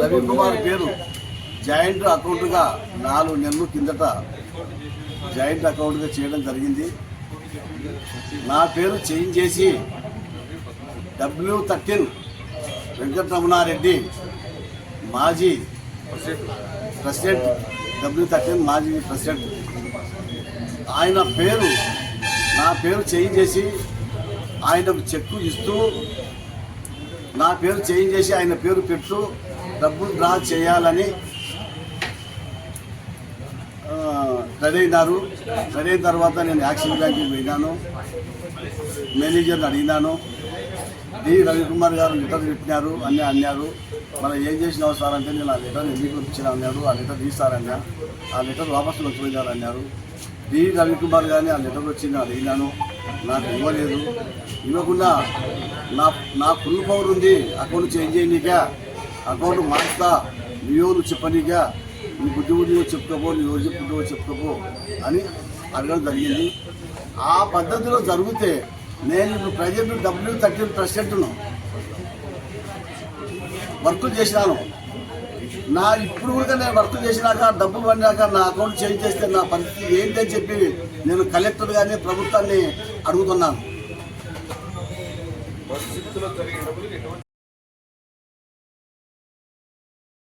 రవికుమార్ పేరు. జాయింట్ అకౌంట్గా నాలుగు నెలలు కిందట జాయింట్ అకౌంట్గా చేయడం జరిగింది. నా పేరు చేంజ్ చేసి డబ్ల్యూ థర్టీన్ వెంకటరమణారెడ్డి మాజీ ప్రెసిడెంట్ డబ్ల్యూ థర్టీన్ మాజీ ప్రెసిడెంట్. ఆయన పేరు నా పేరు చేంజ్ చేసి ఆయనకు చెక్కు ఇస్తూ నా పేరు చేంజ్ చేసి ఆయన పేరు పెట్టు డబ్బులు డ్రా చేయాలని ఆ, రెడీ అయిన తర్వాత నేను యాక్సిస్ బ్యాంక్కి పోయినాను. మేనేజర్ని అడిగినాను. డి. రవికుమార్ గారు లెటర్ పెట్టినారు అన్నీ అన్నారు. మనం ఏం చేసిన సార్ అంటే నేను ఆ లెటర్ ఎందుకు ఇచ్చిన అన్నారు ఆ లెటర్ తీస్తారన్నా. ఆ లెటర్ వాపసు వచ్చిపోయినారు అన్నారు. డి. రవికుమార్ గారిని ఆ లెటర్ వచ్చి నేను అడిగినాను. నాకు ఇవ్వలేదు. ఇవ్వకుండా నా నా ఫుల్ పవర్ ఉంది. అకౌంట్ చేంజ్ చేయనీకా అకౌంట్ మార్చుతా నీయోలు చెప్పనీగా నీ బుద్ధి బుద్ధి చెప్పుకోపో నీ రోజు చెప్పుకో చెప్పుకోపో అని అడగడం జరిగింది. ఆ పద్ధతిలో జరిగితే నేను ఇప్పుడు ప్రజెంట్ డబ్ల్యూ థర్టీన్ ప్రెసిడెంట్ను వర్క్ చేసినాను. నా ఇప్పుడు కూడా నేను వర్క్ చేసినాక డబ్బులు పడినాక నా అకౌంట్ చేంజ్ చేస్తే నా పరిస్థితి ఏంటి అని చెప్పి నేను కలెక్టర్ కానీ ప్రభుత్వాన్ని అడుగుతున్నాను.